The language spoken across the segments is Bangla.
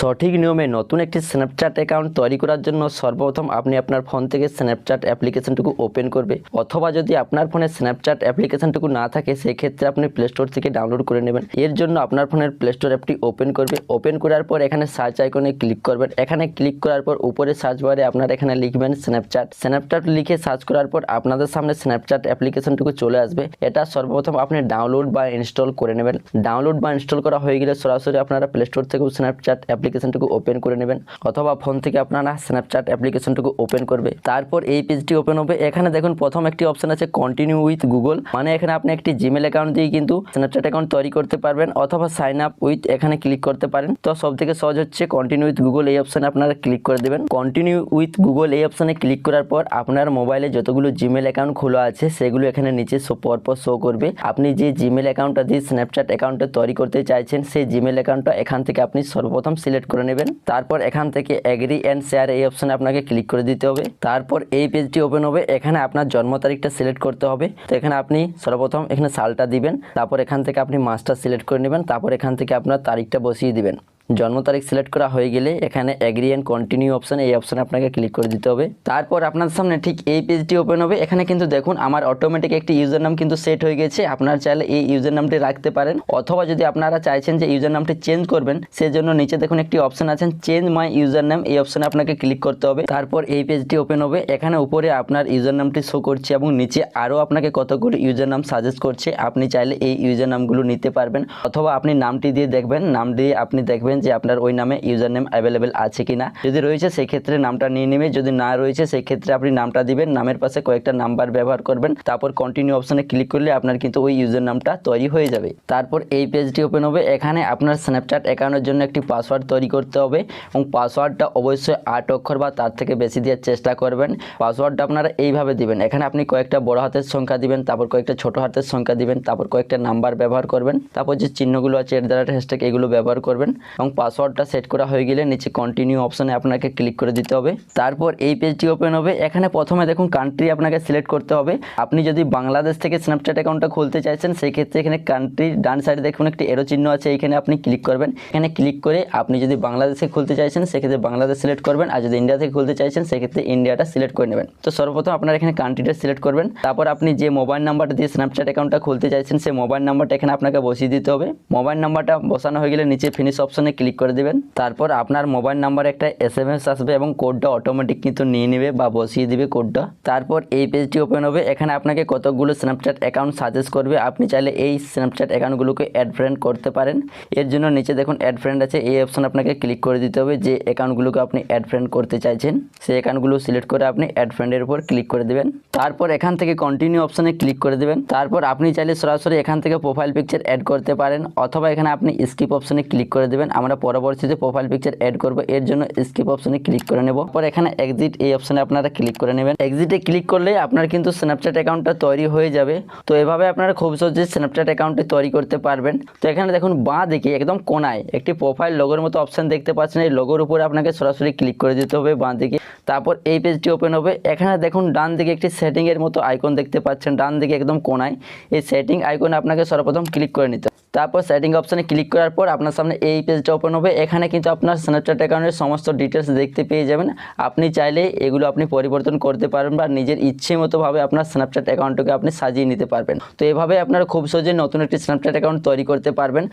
সঠিক নিয়মে নতুন একটি স্ন্যাপচ্যাট অ্যাকাউন্ট তৈরি করার জন্য সর্বপ্রথম আপনি আপনার ফোন থেকে স্ন্যাপচ্যাট অ্যাপ্লিকেশনটুকু ওপেন করবে। অথবা যদি আপনার ফোনে স্ন্যাপচ্যাট অ্যাপ্লিকেশনটুকু না থাকে, সেক্ষেত্রে আপনি প্লে স্টোর থেকে ডাউনলোড করে নেবেন। এর জন্য আপনার ফোনের প্লে স্টোর অ্যাপটি ওপেন করবে। ওপেন করার পর এখানে সার্চ আইকনে ক্লিক করবেন। এখানে ক্লিক করার পর উপরে সার্চ বারে আপনার এখানে লিখবেন স্ন্যাপচ্যাট স্ন্যাপচ্যাট লিখে সার্চ করার পর আপনাদের সামনে স্ন্যাপচ্যাট অ্যাপ্লিকেশনটুকু চলে আসবে। এটা সর্বপ্রথম আপনি ডাউনলোড বা ইনস্টল করে নেবেন। ডাউনলোড বা ইনস্টল করা হয়ে গেলে সরাসরি আপনারা প্লে স্টোর থেকেও স্ন্যাপচ্যাট অ্যাপ্লিকেশনটুকু ওপেন করে নেবেন অথবা ফোন থেকে আপনারা স্ন্যাপচ্যাট অ্যাপ্লিকেশনটুকু ওপেন করবে। তারপর এই পেজটি ওপেন হবে। এখানে দেখুন প্রথম একটি অপশন আছে কন্টিনিউ উইথ গুগল মানে এখানে আপনি একটি জিমেল অ্যাকাউন্ট দিয়ে কিন্তু স্ন্যাপচ্যাট অ্যাকাউন্ট তৈরি করতে পারবেন অথবা সাইন আপ উইথ এখানে ক্লিক করতে পারেন। তো সব থেকে সহজ হচ্ছে কন্টিনিউ উইথ গুগল এই অপশনে আপনারা ক্লিক করে দেবেন। কন্টিনিউ উইথ গুগল এই অপশনে ক্লিক করার পর আপনার মোবাইলে যতগুলো জিমেল অ্যাকাউন্ট খোলা আছে সেগুলো এখানে নিচে পরপর শো করবে। আপনি যে জিমেল অ্যাকাউন্টটা দিয়ে স্ন্যাপচ্যাট অ্যাকাউন্টটা তৈরি করতে চাইছেন, সেই জিমেল অ্যাকাউন্টটা এখান থেকে আপনি সর্বপ্রথম সিলেক্ট করে নেবেন। তারপর এখান থেকে অ্যাগ্রি অ্যান্ড শেয়ার এই অপশানে আপনাকে ক্লিক করে দিতে হবে। তারপর এই পেজটি ওপেন হবে। এখানে আপনার জন্ম তারিখটা সিলেক্ট করতে হবে। তো এখানে আপনি সর্বপ্রথম এখানে সালটা দিবেন। তারপর এখান থেকে আপনি মাসটা সিলেক্ট করে নেবেন। তারপর এখান থেকে আপনার তারিখটা বসিয়ে দিবেন। জন্ম তারিখ সিলেক্ট করা হয়ে গেলে এখানে অ্যাগ্রি অ্যান্ড কন্টিনিউ অপশন এই অপশনে আপনাকে ক্লিক করে দিতে হবে। তারপর আপনার সামনে ঠিক এই পেজটি ওপেন হবে। এখানে কিন্তু দেখুন আমার অটোমেটিক একটি ইউজার নাম কিন্তু সেট হয়ে গেছে। আপনার চাইলে এই ইউজার নামটি রাখতে পারেন। অথবা যদি আপনারা চাইছেন যে ইউজার নামটি চেঞ্জ করবেন, সেজন্য নিচে দেখুন একটি অপশন আছেন চেঞ্জ মাই ইউজার নাম এই অপশনে আপনাকে ক্লিক করতে হবে। তারপর এই পেজটি ওপেন হবে। এখানে উপরে আপনার ইউজার নামটি শো করছে এবং নিচে আরও আপনাকে কতগুলো ইউজার নাম সাজেস্ট করছে। আপনি চাইলে এই ইউজার নামগুলো নিতে পারবেন। অথবা আপনি নামটি দিয়ে দেখবেন। নাম দিয়ে আপনি দেখবেন যে আপনার ওই নামে ইউজার নেম অ্যাভেলেবেল আছে কিনা। যদি রয়েছে সেই ক্ষেত্রে নামটা নিয়ে নেবে। যদি না রয়েছে সেই ক্ষেত্রে আপনি নামটা দিবেন। নামের পাশে কয়েকটা নাম্বার ব্যবহার করবেন। তারপর কন্টিনিউ অপশনে ক্লিক করলে আপনার কিন্তু ওই ইউজার নামটা তৈরি হয়ে যাবে। তারপর এই পেজটি ওপেন হবে। এখানে আপনার স্ন্যাপচ্যাট অ্যাকাউন্টের জন্য একটি পাসওয়ার্ড তৈরি করতে হবে এবং পাসওয়ার্ডটা অবশ্যই আট অক্ষর বা তার থেকে বেশি দেওয়ার চেষ্টা করবেন। পাসওয়ার্ডটা আপনারা এইভাবে দিবেন। এখানে আপনি কয়েকটা বড় হাতের সংখ্যা দিবেন, তারপর কয়েকটা ছোট হাতের সংখ্যা দিবেন, তারপর কয়েকটা নাম্বার ব্যবহার করবেন। তারপর যে চিহ্নগুলো আছে, এর দ্বারা হ্যাশট্যাগ এগুলো ব্যবহার করবেন এবং পাসওয়ার্ডটা সেট করা হয়ে গেলে নিচে কন্টিনিউ অপশনে আপনাকে ক্লিক করে দিতে হবে। তারপর এই পেজটি ওপেন হবে। এখানে প্রথমে দেখুন কান্ট্রি আপনাকে সিলেক্ট করতে হবে। আপনি যদি বাংলাদেশ থেকে স্ন্যাপচ্যাট অ্যাকাউন্টটা খুলতে চাইছেন সেই ক্ষেত্রে এখানে কান্ট্রির ডান সাইডে দেখুন একটি এরো চিহ্ন আছে। এখানে আপনি ক্লিক করবেন। এখানে ক্লিক করে আপনি যদি বাংলাদেশে খুলতে চাইছেন, সেক্ষেত্রে বাংলাদেশ সিলেক্ট করবেন। আর যদি ইন্ডিয়া থেকে খুলতে চাইছেন, সেক্ষেত্রে ইন্ডিয়াটা সিলেক্ট করে নেবেন। তো সর্বপ্রথম আপনার এখানে কান্ট্রিটা সিলেক্ট করবেন। তারপর আপনি যে মোবাইল নাম্বারটা দিয়ে স্ন্যাপচ্যাট অ্যাকাউন্টটা খুলতে চাইছেন, সেই মোবাইল নাম্বারটা এখানে আপনাকে বসিয়ে দিতে হবে। মোবাইল নাম্বারটা বসানো হয়ে গেলে নিচে ফিনিশ অপশনে ক্লিক করে দেবেন। তারপর আপনার মোবাইল নাম্বারে একটা এস এম এস আসবে এবং কোডটা অটোমেটিক কিন্তু নিয়ে নেবে বা বসিয়ে দিবে কোডটা তারপর এই পেজটি ওপেন হবে। এখানে আপনাকে কতগুলো স্ন্যাপচ্যাট অ্যাকাউন্ট সাজেস্ট করবে। আপনি চাইলে এই স্ন্যাপচ্যাট অ্যাকাউন্টগুলোকে অ্যাড ফ্রেন্ড করতে পারেন। এর জন্য নিচে দেখুন অ্যাড ফ্রেন্ড আছে। এই অপশন আপনাকে ক্লিক করে দিতে হবে যে অ্যাকাউন্টগুলোকে আপনি অ্যাড ফ্রেন্ড করতে চাইছেন। সেই অ্যাকাউন্টগুলো সিলেক্ট করে আপনি অ্যাড ফ্রেন্ডের উপর ক্লিক করে দেবেন। তারপর এখান থেকে কন্টিনিউ অপশনে ক্লিক করে দেবেন। তারপর আপনি চাইলে সরাসরি এখান থেকে প্রোফাইল পিকচার অ্যাড করতে পারেন। অথবা এখানে আপনি স্কিপ অপশনে ক্লিক করে দেবেন। আমরা পরবর্তীতে প্রোফাইল পিকচার অ্যাড করব, এর জন্য স্কিপ অপশনে ক্লিক করে নেব। পর এখানে এক্সিট এই অপশনে আপনারা ক্লিক করে নেবেন। এক্সিটে ক্লিক করলে আপনার কিন্তু স্ন্যাপচ্যাট অ্যাকাউন্টটা তৈরি হয়ে যাবে। তো এভাবে আপনারা খুব সহজে স্ন্যাপচ্যাট অ্যাকাউন্টটি তৈরি করতে পারবেন। তো এখানে দেখুন বাঁ দিকে একদম কোনায় একটি প্রোফাইল লোগোর মতো অপশন দেখতে পাচ্ছেন। এই লোগোর উপরে আপনাকে সরাসরি ক্লিক করে দিতে হবে বাঁ দিকে। তারপর এই পেজটি ওপেন হবে। এখানে দেখুন ডান দিকে একটি সেটিংয়ের মতো আইকন দেখতে পাচ্ছেন। ডান দিকে একদম কোনায়। এই সেটিং আইকনে আপনাকে সর্বপ্রথম ক্লিক করে নিতে। তারপর সেটিং অপশানে ক্লিক করার পর আপনার সামনে এই পেজটা ওপেন হবে। এখানে কিন্তু আপনার স্ন্যাপচ্যাট অ্যাকাউন্টের সমস্ত ডিটেলস দেখতে পেয়ে যাবেন। আপনি চাইলে এগুলো আপনি পরিবর্তন করতে পারবেন বা নিজের ইচ্ছে মতোভাবে আপনার স্ন্যাপচ্যাট অ্যাকাউন্টকে আপনি সাজিয়ে নিতে পারবেন। তো এভাবে আপনারা খুব সহজে নতুন একটি স্ন্যাপচ্যাট অ্যাকাউন্ট তৈরি করতে পারবেন।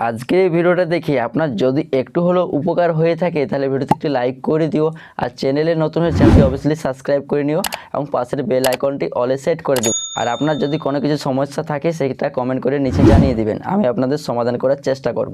আজকে এই ভিডিওটা দেখে আপনার যদি একটু হলেও উপকার হয়ে থাকে, তাহলে ভিডিওতে একটি লাইক করে দিও। আর চ্যানেলে নতুন হয়ে চ্যানেলটি অবশ্যই সাবস্ক্রাইব করে নিও। এবং পাশের বেল আইকনটি অলে সেট করে দিও। আর আপনার যদি কোনো কিছু সমস্যা থাকে সেটা কমেন্ট করে নিচে জানিয়ে দিবেন। আমি আপনাদের সমাধান করার চেষ্টা করব।